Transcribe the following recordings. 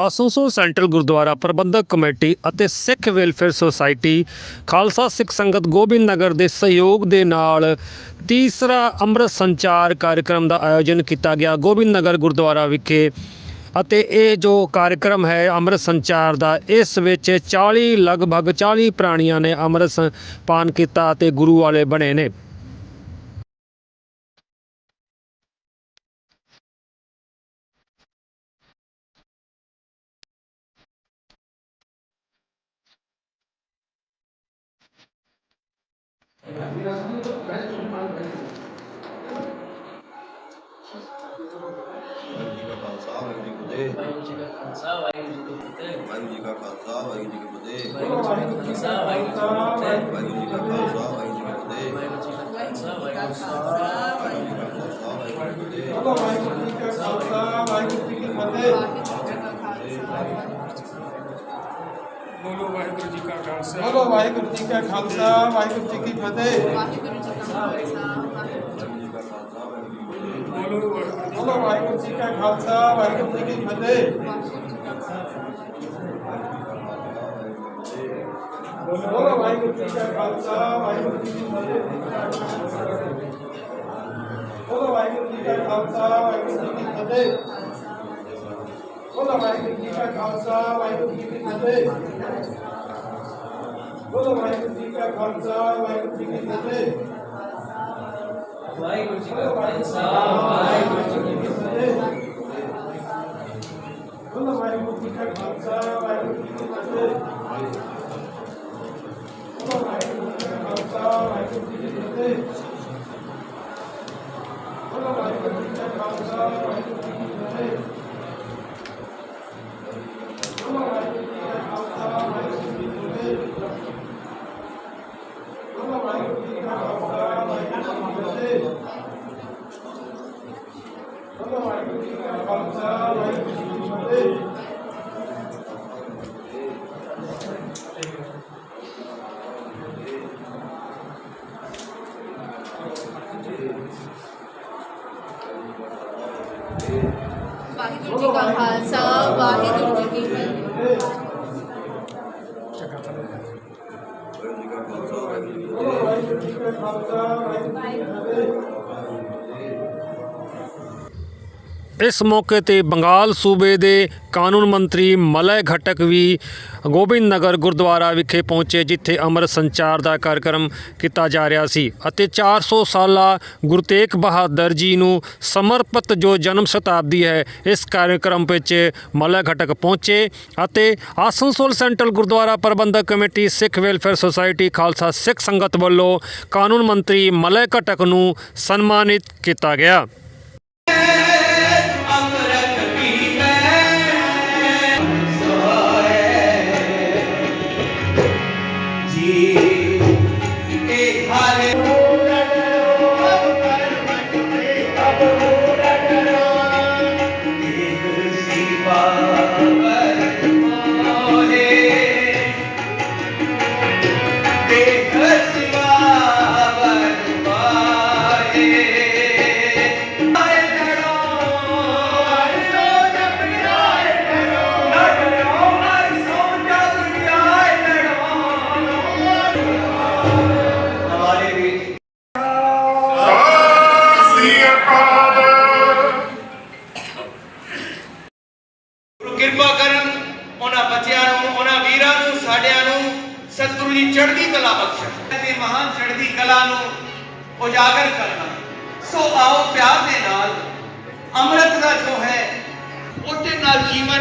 ਆਸੋਸੋ central Gurdwara Prabandhak committee ਅਤੇ Sikh welfare society, Khalsa Sikh ਸੰਗਤ ਗੋਬਿੰਦ ਨਗਰ ਦੇ ਸਹਿਯੋਗ ਦੇ ਨਾਲ ਤੀਸਰਾ ਅੰਮ੍ਰਿਤ ਸੰਚਾਰ ਕਾਰਜਕ੍ਰਮ ਦਾ ਆਯੋਜਨ ਕੀਤਾ ਗਿਆ ਗੋਬਿੰਦ ਨਗਰ ਗੁਰਦੁਆਰਾ ਵਿਖੇ। ਅਤੇ ਇਹ ਜੋ ਕਾਰਜਕ੍ਰਮ ਹੈ ਅੰਮ੍ਰਿਤ ਸੰਚਾਰ ਦਾ, ਇਸ ਵਿੱਚ 40 ਲਗਭਗ 40 ਪ੍ਰਾਣੀਆਂ ਨੇ ਅੰਮ੍ਰਿਤ ਪਾਨ ਕੀਤਾ ਅਤੇ ਗੁਰੂ ਵਾਲੇ ਬਣੇ ਨੇ। ਫਤਿਹ ਵਾਹਿਗੁਰੂ ਜੀ ਕਾ ਖਾਲਸਾ ਵਾਹਿਗੁਰੂ ਜੀ ਕੀ ਫਤਿਹ ਵਾਹਿਗੁਰੂ ਜੀ ਕਾ ਖਾਲਸਾ ਵਾਹਿਗੁਰੂ ਜੀ ਕੀ ਫਤਿਹ ਵਾਹਿਗੁਰੂ ਜੀ ਕਾ ਖਾਲਸਾ ਵਾਹਿਗੁਰੂ ਜੀ ਕੀ ਫਤਿਹ ਵਾਹਿਗੁਰੂ ਜੀ ਕਾ ਖਾਲਸਾ ਵਾਹਿਗੁਰੂ ਜੀ ਕੀ ਫਤਿਹ ਵਾਹਿਗੁਰੂ ਜੀ ਕਾ ਖਾਲਸਾ ਵਾਹਿਗੁਰੂ ਜੀ ਕੀ ਫਤਿਹ ਵਾਹਿਗੁਰੂ ਜੀ ਕਾ ਖਾਲਸਾ ਵਾਹਿਗੁਰੂ ਜੀ ਕੀ ਫਤਿਹ ਚਲੋ ਵਾਹਿਗੁਰੂ ਜੀ ਕਾ ਖਾਲਸਾ ਫਤਿਹ ਬੋਲੋ ਵਾਹਿਗੁਰੂ ਜੀ ਕਾ ਖਾਲਸਾ ਬੋਲੋ ਵਾਹਿਗੁਰੂ ਜੀ ਕਾ ਖਾਲਸਾ ਵਾਹਿਗੁਰੂ ਜੀ ਕੀ ਫਤਿਹ ਬੋਲੋ ਵਾਹਿਗੁਰੂ ਜੀ ਬੋਲੋ ਵਾਹਿਗੁਰੂ ਜੀ ਕਾ ਖਾਲਸਾ ਵਾਹਿਗੁਰੂ ਜੀ ਕੀ ਫਤਿਹ ਬੋਲੋ ਵਾਹਿਗੁਰੂ ਜੀ ਕਾ ਖਾਲਸਾ ਵਾਹਿਗੁਰੂ ਜੀ ਕੀ ਫਤਿਹ ਬੋਲੋ ਵਾਹਿਗੁਰੂ ਜੀ ਕਾ ਖਾਲਸਾ ਵਾਹਿਗੁਰੂ ਜੀ ਕੀ ਫਤਿਹ ਬੋਲੋ ਵਾਹਿਗੁਰੂ ਜੀ ਕਾ ਖਾਲਸਾ ਵਾਹਿਗੁਰੂ ਜੀ ਕੀ ਫਤਿਹ ਬੋਲੋ ਵਾਹਿਗੁਰੂ ਜੀ ਕਾ ਖਾਲਸਾ ਵਾਹਿਗੁਰੂ ਜੀ ਕੀ ਫਤਿਹ ਵਾਹਿਗੁਰੂ ਜੀ ਕਾ ਖਾਲਸਾ ਵਾਹਿਗੁਰੂ ਜੀ ਕੀ ਫਤਿਹ ਬੋਲੋ ਵਾਹਿਗੁਰੂ ਜੀ ਕਾ ਖਾਲਸਾ ਵਾਹਿਗੁਰੂ ਜੀ ਕੀ ਫਤਿਹ ਬੋਲੋ ਵਾਹਿਗੁਰੂ ਜੀ ਕਾ ਖਾਲਸਾ ਵਾਹਿਗੁਰੂ ਜੀ ਕੀ ਫਤਿਹ ਬੋਲੋ ਵਾਹਿਗੁਰੂ ਜੀ ਕਾ ਖਾਲਸਾ ਵਾਹਿਗੁਰੂ ਇਸ ਮੌਕੇ ਤੇ ਬੰਗਾਲ ਸੂਬੇ ਦੇ ਕਾਨੂੰਨ ਮੰਤਰੀ ਮਲੈ ਘਟਕ ਵੀ ਗੋਬਿੰਦ ਨਗਰ ਗੁਰਦੁਆਰਾ ਵਿਖੇ ਪਹੁੰਚੇ, ਜਿੱਥੇ ਅਮਰ ਸੰਚਾਰ ਦਾ ਕਾਰਜਕ੍ਰਮ ਕੀਤਾ ਜਾ ਰਿਹਾ ਸੀ ਅਤੇ 400 ਸਾਲਾ ਗੁਰੂ ਤੇਗ ਬਹਾਦਰ ਜੀ ਨੂੰ ਸਮਰਪਿਤ ਜੋ ਜਨਮ ਸ਼ਤਾਬਦੀ ਹੈ, ਇਸ ਕਾਰਜਕ੍ਰਮ ਵਿੱਚ ਮਲੈ ਘਟਕ ਪਹੁੰਚੇ ਅਤੇ Asansol central Gurdwara Prabandhak committee, Sikh welfare society, Khalsa Sikh Sangat ਵੱਲੋਂ ਕਾਨੂੰਨ ਮੰਤਰੀ ਮਲੈ ਘਟਕ ਨੂੰ ਸਨਮਾਨਿਤ ਕੀਤਾ ਗਿਆ।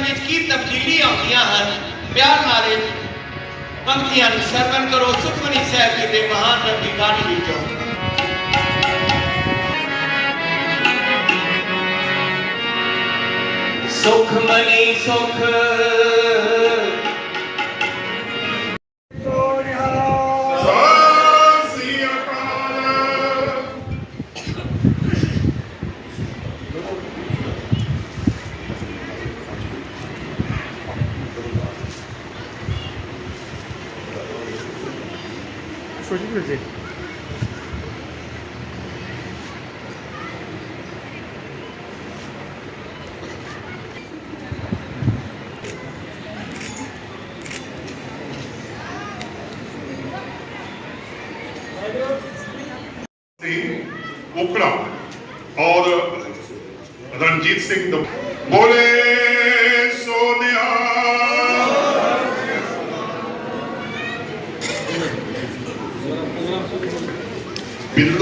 ਜੀਵਨ ਵਿੱਚ ਕੀ ਤਬਦੀਲੀ ਆਉਂਦੀਆਂ ਹਨ? ਪਿਆਰ ਨਾਲ ਪੰਕਤੀਆਂ ਨੂੰ ਸਰਵਨ ਕਰੋ, ਸੁਖਮਨੀ ਸਾਹਿਬ ਜੀ ਦੇ ਮਹਾਨ ਰਬੀ ਬਾਣੀ ਵਿੱਚੋਂ। ਸੁਖ ਮਨੀ ਸੁਖ শরীর রয়েছে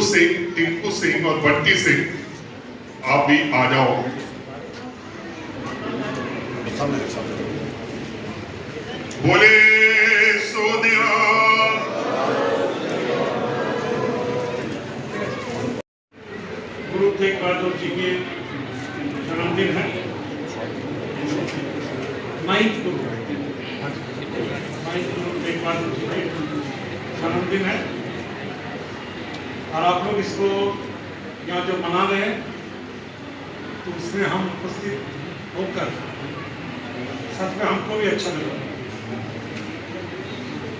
बिल्लू सिंह टिंकू सिंह और बंटी सिंह, आप भी आ जाओ। बोले सोनिया गुरु तेग बहादुर जी के जन्मदिन है। नाइन्थ गुरु नाइन्थ गुरु तेग बहादुर जी के जन्मदिन है। और आप लोग इसको यहाँ जो मना रहे हैं तो उसमें हम उपस्थित होकर सच में हमको भी अच्छा लगा।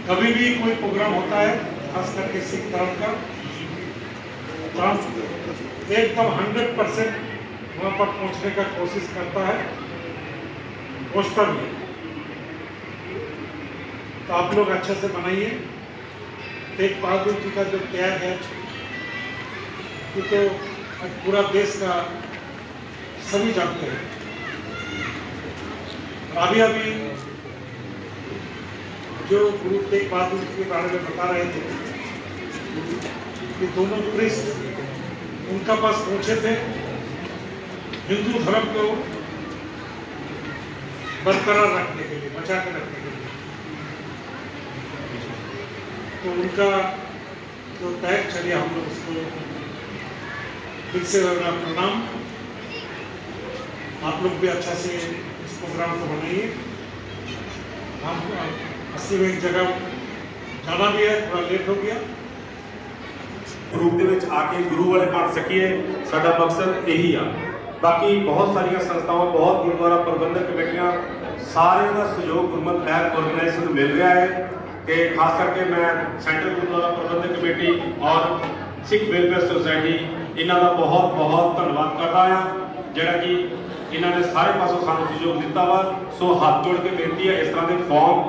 कभी भी कोई प्रोग्राम होता है खास करके सिख धर्म का तो एकदम हंड्रेड परसेंट वहाँ पर पहुँचने का कोशिश करता है पहुँचता भी तो आप लोग अच्छे से बनाइए। एक बहादुर जी का जो त्याग है तो आज पूरा देश का सभी जानते हैं। अभी अभी जो गुरु तेग बहादुर के बारे में बता रहे थे, ये दोनों प्रिस्ट उनका पास पहुँचे थे हिंदू धर्म को बरकरार रखने के लिए, बचा के रखने के लिए। तो उनका जो तो टैग चलिए हम लोग उसको फिर से अपना प्रणाम आप लोग भी अच्छा से इस प्रोग्राम को बनाइए हम असली में एक जगह जाना भी है थोड़ा लेट हो गया ਰੂਪ ਦੇ ਵਿੱਚ ਆ ਕੇ ਗੁਰੂ ਵਾਲੇ ਬਣ ਸਕੀਏ ਸਾਡਾ ਮਕਸਦ ਇਹੀ ਆ ਬਾਕੀ ਬਹੁਤ ਸਾਰੀਆਂ ਸੰਸਥਾਵਾਂ ਬਹੁਤ ਗੁਰਦੁਆਰਾ ਪ੍ਰਬੰਧਕ ਕਮੇਟੀਆਂ ਸਾਰਿਆਂ ਦਾ ਸਹਿਯੋਗ ਗੁਰਮਤ ਲਹਿਰ ਆਰਗੇਨਾਈਜੇਸ਼ਨ ਨੂੰ ਮਿਲ ਰਿਹਾ ਹੈ ਤੇ ਖਾਸ ਕਰਕੇ ਮੈਂ ਸੈਂਟਰਲ ਗੁਰਦੁਆਰਾ ਪ੍ਰਬੰਧਕ ਕਮੇਟੀ ਔਰ ਸਿੱਖ ਵੈਲਫੇਅਰ ਸੁਸਾਇਟੀ ਇਹਨਾਂ ਦਾ ਬਹੁਤ ਬਹੁਤ ਧੰਨਵਾਦ ਕਰਦਾ ਆ ਜਿਹੜਾ ਕਿ ਇਹਨਾਂ ਨੇ ਸਾਰੇ ਪਾਸੋਂ ਸਾਨੂੰ ਸਹਿਯੋਗ ਦਿੱਤਾ ਵਾ। ਸੋ ਹੱਥ ਜੋੜ ਕੇ ਬੇਨਤੀ ਹੈ, ਇਸ ਤਰ੍ਹਾਂ ਦੇ ਫਾਰਮ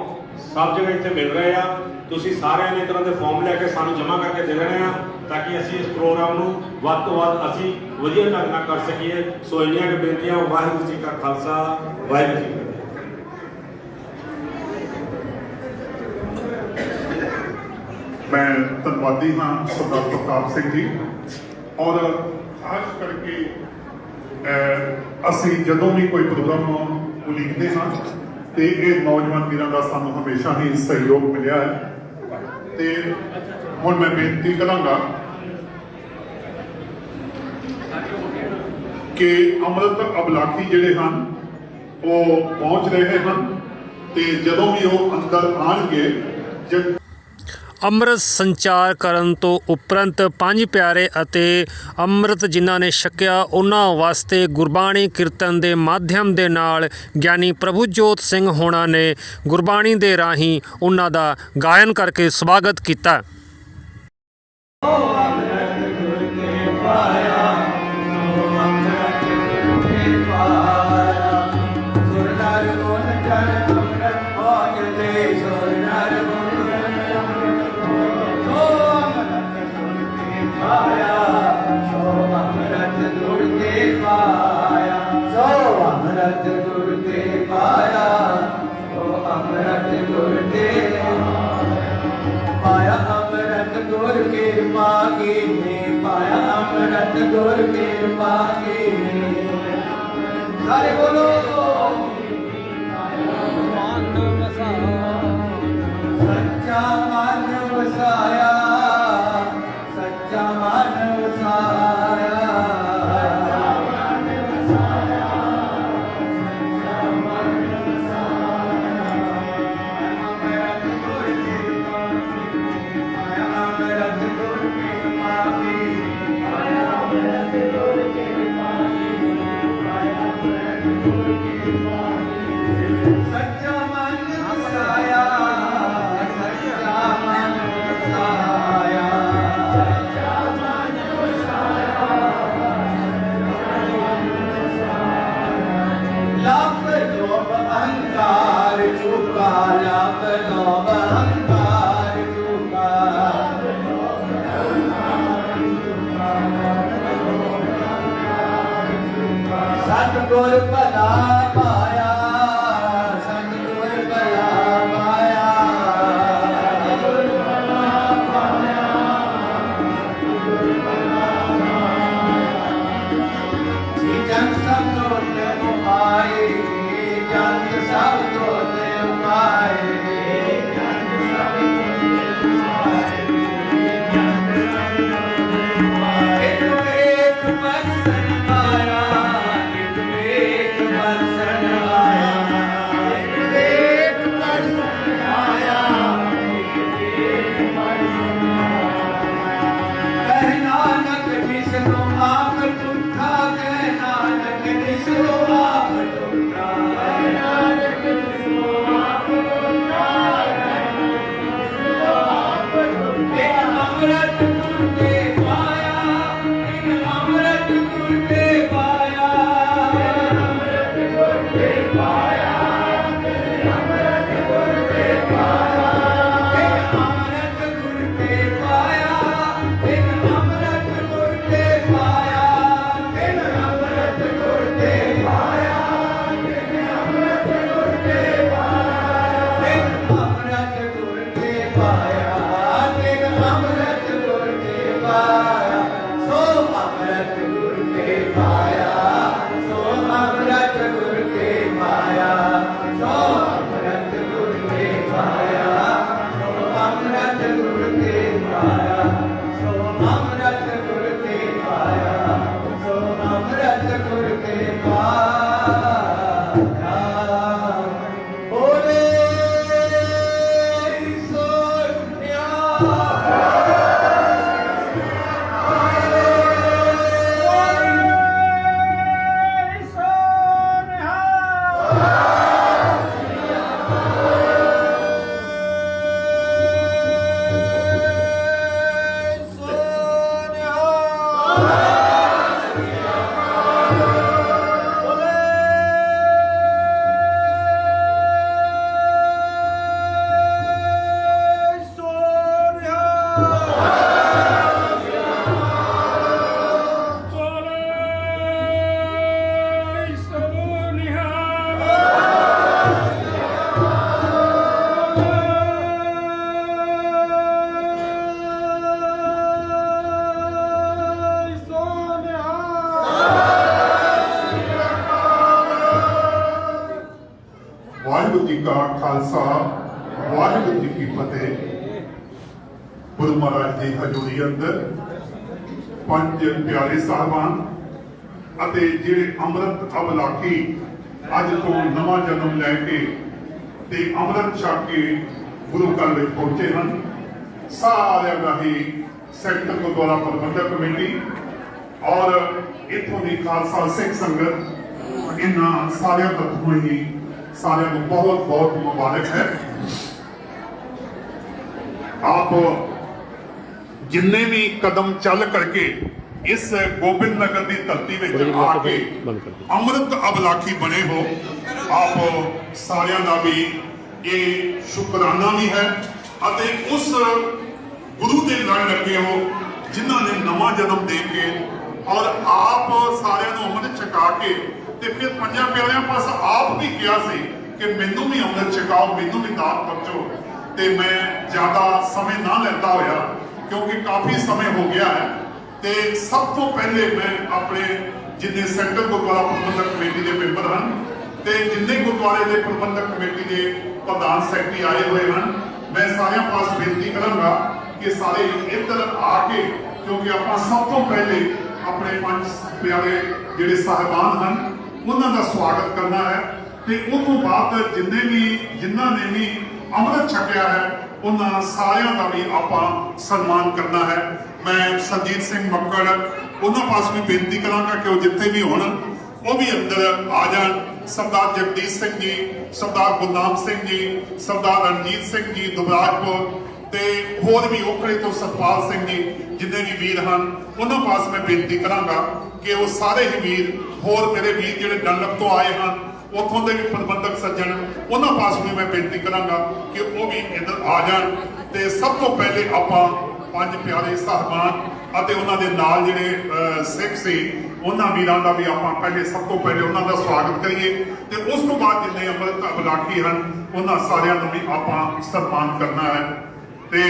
ਸਭ ਜਗ੍ਹਾ ਇੱਥੇ ਮਿਲ ਰਹੇ ਆ। ਤੁਸੀਂ ਸਾਰਿਆਂ ਨੇ ਇਸ ਤਰ੍ਹਾਂ ਦੇ ਫਾਰਮ ਲੈ ਕੇ ਸਾਨੂੰ ਜਮ੍ਹਾਂ ਕਰਕੇ ਦੇ ਦੇਣੇ ਆ, ਤਾਂ ਕਿ ਅਸੀਂ ਇਸ ਪ੍ਰੋਗਰਾਮ ਨੂੰ ਵੱਧ ਤੋਂ ਵੱਧ ਅਸੀਂ ਵਧੀਆ ਢੰਗ ਨਾਲ ਕਰ ਸਕੀਏ। ਸੋ ਇੰਨੀਆਂ ਕੁ ਬੇਨਤੀਆਂ, ਵਾਹਿਗੁਰੂ ਜੀ ਕਾ ਖਾਲਸਾ, ਵਾਹਿਗੁਰੂ ਜੀ ਮੈਂ ਧੰਨਵਾਦੀ ਹਾਂ ਸਰਦਾਰ ਪ੍ਰਤਾਪ ਸਿੰਘ ਜੀ। ਔਰ ਖਾਸ ਕਰਕੇ ਅਸੀਂ ਜਦੋਂ ਵੀ ਕੋਈ ਪ੍ਰੋਗਰਾਮ ਉਲੀਕਦੇ ਹਾਂ, ਤੇ ਇਹ ਨੌਜਵਾਨ ਵੀਰਾਂ ਦਾ ਸਾਨੂੰ ਹਮੇਸ਼ਾ ਹੀ ਸਹਿਯੋਗ ਮਿਲਿਆ ਹੈ। ਤੇ ਹੁਣ ਮੈਂ ਬੇਨਤੀ ਕਰਾਂਗਾ ਕਿ ਅੰਮ੍ਰਿਤ ਅਬਲਾਕੀ ਜਿਹੜੇ ਹਨ, ਉਹ ਪਹੁੰਚ ਰਹੇ ਹਨ, ਤੇ ਜਦੋਂ ਵੀ ਉਹ ਅੰਦਰ ਆਣਗੇ ਅੰਮ੍ਰਿਤ ਸੰਚਾਰ ਕਰਨ ਤੋਂ ਉਪਰੰਤ ਪੰਜ ਪਿਆਰੇ ਅਤੇ ਅੰਮ੍ਰਿਤ ਜਿਨ੍ਹਾਂ ਨੇ ਛਕਿਆ ਉਹਨਾਂ ਵਾਸਤੇ ਗੁਰਬਾਣੀ ਕੀਰਤਨ ਦੇ ਮਾਧਿਅਮ ਦੇ ਨਾਲ ਗਿਆਨੀ ਪ੍ਰਭੂਜੋਤ ਸਿੰਘ ਹੋਣਾ ਨੇ ਗੁਰਬਾਣੀ ਦੇ ਰਾਹੀਂ ਉਹਨਾਂ ਦਾ ਗਾਇਨ ਕਰਕੇ ਸਵਾਗਤ ਕੀਤਾ ਪਾਇਆ ਅੰਮ੍ਰਿਤ ਗੁਰ ਕਿਰਪਾ ਕੀਨੇ ਸਾਰੇ ਖਾਲਸਾ, ਵਾਹਿਗੁਰੂ ਜੀ ਕੀ ਫਤਿਹ। ਗੁਰੂ ਮਹਾਰਾਜ ਦੀ ਹਜ਼ੂਰੀ ਅੰਦਰ ਪੰਜ ਪਿਆਰੇ ਸਾਹਿਬਾਨ ਅਤੇ ਜਿਹੜੇ ਅੰਮ੍ਰਿਤ ਅਬਲਾਕੀ ਅੱਜ ਤੋਂ ਨਵਾਂ ਜਨਮ ਲੈ ਕੇ ਤੇ ਅੰਮ੍ਰਿਤ ਛਕ ਕੇ ਗੁਰੂ ਘਰ ਵਿੱਚ ਪਹੁੰਚੇ ਹਨ, ਸਾਰਿਆਂ ਦਾ ਹੀ ਸੈਕਟਰ ਗੁਰਦੁਆਰਾ ਪ੍ਰਬੰਧਕ ਕਮੇਟੀ ਔਰ ਇੱਥੋਂ ਦੀ ਖਾਲਸਾ ਸਿੱਖ ਸੰਗਤ, ਇਹਨਾਂ ਸਾਰਿਆਂ ਤੱਕ ਹੀ ਸਾਰਿਆਂ ਨੂੰ ਬਹੁਤ ਬਹੁਤ ਮੁਬਾਰਕ ਹੈ। ਆਪ ਜਿੰਨੇ ਵੀ ਕਦਮ ਚੱਲ ਕਰਕੇ ਇਸ ਗੋਬਿੰਦ ਨਗਰ ਦੀ ਧਰਤੀ ਵਿੱਚ ਆ ਕੇ ਅੰਮ੍ਰਿਤ ਅਬਲਾਖੀ ਬਣੇ ਹੋ ਆਪ ਸਾਰਿਆਂ ਦਾ ਵੀ ਇਹ ਸ਼ੁਕਰਾਨਾ ਵੀ ਹੈ ਅਤੇ ਉਸ ਗੁਰੂ ਦੇ ਲੜ ਲੱਗੇ ਹੋ ਜਿਨ੍ਹਾਂ ਨੇ ਨਵਾਂ ਜਨਮ ਦੇ ਕੇ ਔਰ ਆਪ ਸਾਰਿਆਂ ਨੂੰ ਅੰਮ੍ਰਿਤ ਛਕਾ ਕੇ ਤੇ ਫਿਰ ਪੰਜਾਂ ਪਿਆਰਿਆਂ ਪਾਸ ਆਪ ਵੀ ਕਿਹਾ ਸੀ ਕਿ ਮੈਨੂੰ ਵੀ ਅੰਮ੍ਰਿਤ ਛਕਾਓ, ਮੈਨੂੰ ਵੀ ਦਾਤ ਬਖਸ਼ੋ ਤੇ ਮੈਂ ਜ਼ਿਆਦਾ ਸਮੇਂ ਨਾ ਲੈਂਦਾ ਹੋਇਆ, ਕਿਉਂਕਿ ਕਾਫੀ ਸਮੇਂ ਹੋ ਗਿਆ ਹੈ। ਤੇ ਸਭ ਤੋਂ ਪਹਿਲੇ ਮੈਂ ਆਪਣੇ ਜਿੰਨੇ ਸੈਂਟਰ ਗੁਰਦੁਆਰਾ ਪ੍ਰਬੰਧਕ ਕਮੇਟੀ ਦੇ ਮੈਂਬਰ ਹਨ ਤੇ ਜਿੰਨੇ ਗੁਰਦੁਆਰੇ ਦੇ ਪ੍ਰਬੰਧਕ ਕਮੇਟੀ ਦੇ ਪ੍ਰਧਾਨ ਸੈਕਟਰੀ ਆਏ ਹੋਏ ਹਨ, ਮੈਂ ਸਾਰਿਆਂ ਪਾਸ ਬੇਨਤੀ ਕਰਾਂਗਾ ਕਿ ਸਾਰੇ ਇੱਧਰ ਆ ਕੇ, ਕਿਉਂਕਿ ਆਪਾਂ ਸਭ ਤੋਂ ਪਹਿਲੇ ਆਪਣੇ ਪੰਜ ਪਿਆਰੇ ਜਿਹੜੇ ਸਾਹਿਬਾਨ ਹਨ ਉਹਨਾਂ ਦਾ ਸਵਾਗਤ ਕਰਨਾ ਹੈ ਤੇ ਉਸ ਤੋਂ ਬਾਅਦ ਜਿੰਨੇ ਵੀ, ਜਿਨ੍ਹਾਂ ਨੇ ਵੀ ਅੰਮ੍ਰਿਤ ਛਕਿਆ ਹੈ, ਉਹਨਾਂ ਸਾਰਿਆਂ ਦਾ ਵੀ ਆਪਾਂ ਸਨਮਾਨ ਕਰਨਾ ਹੈ। ਮੈਂ ਸੰਜੀਤ ਸਿੰਘ ਮੱਕੜ, ਉਹਨਾਂ ਪਾਸ ਵੀ ਬੇਨਤੀ ਕਰਾਂਗਾ ਕਿ ਉਹ ਜਿੱਥੇ ਵੀ ਹੋਣ, ਉਹ ਵੀ ਅੰਦਰ ਆ ਜਾਣ। ਸਰਦਾਰ ਜਗਦੀਸ਼ ਸਿੰਘ ਜੀ, ਸਰਦਾਰ ਗੁਰਨਾਮ ਸਿੰਘ ਜੀ, ਸਰਦਾਰ ਰਣਜੀਤ ਸਿੰਘ ਜੀ, ਦੁਬਰਾਜਪੁਰ ਤੇ ਹੋਰ ਵੀ ਓਕੜੇ ਤੋਂ ਸਤਪਾਲ ਸਿੰਘ ਜੀ, ਜਿੰਨੇ ਵੀ ਵੀਰ ਹਨ, ਉਹਨਾਂ ਪਾਸ ਮੈਂ ਬੇਨਤੀ ਕਰਾਂਗਾ ਕਿ ਉਹ ਸਾਰੇ ਹੀ ਵੀਰ ਹੋਰ ਮੇਰੇ ਵੀਰ ਜਿਹੜੇ ਡਨਲਪ ਤੋਂ ਆਏ ਹਨ, ਉੱਥੋਂ ਦੇ ਵੀ ਪ੍ਰਬੰਧਕ ਸੱਜਣ, ਉਹਨਾਂ ਪਾਸ ਵੀ ਮੈਂ ਬੇਨਤੀ ਕਰਾਂਗਾ ਕਿ ਉਹ ਵੀ ਇੱਧਰ ਆ ਜਾਣ। ਤੇ ਸਭ ਤੋਂ ਪਹਿਲੇ ਆਪਾਂ ਪੰਜ ਪਿਆਰੇ ਸਾਹਿਬਾਨ ਅਤੇ ਉਹਨਾਂ ਦੇ ਨਾਲ ਜਿਹੜੇ ਸਿੱਖ ਸੀ, ਉਹਨਾਂ ਵੀਰਾਂ ਦਾ ਵੀ ਆਪਾਂ ਪਹਿਲੇ ਸਭ ਤੋਂ ਪਹਿਲੇ ਉਹਨਾਂ ਦਾ ਸਵਾਗਤ ਕਰੀਏ। ਤੇ ਉਸ ਤੋਂ ਬਾਅਦ ਜਿੰਨੇ ਅੰਮ੍ਰਿਤ ਬਲਾਕੀ ਹਨ, ਉਹਨਾਂ ਸਾਰਿਆਂ ਨੂੰ ਵੀ ਆਪਾਂ ਸਨਮਾਨ ਕਰਨਾ ਹੈ। ਤੇ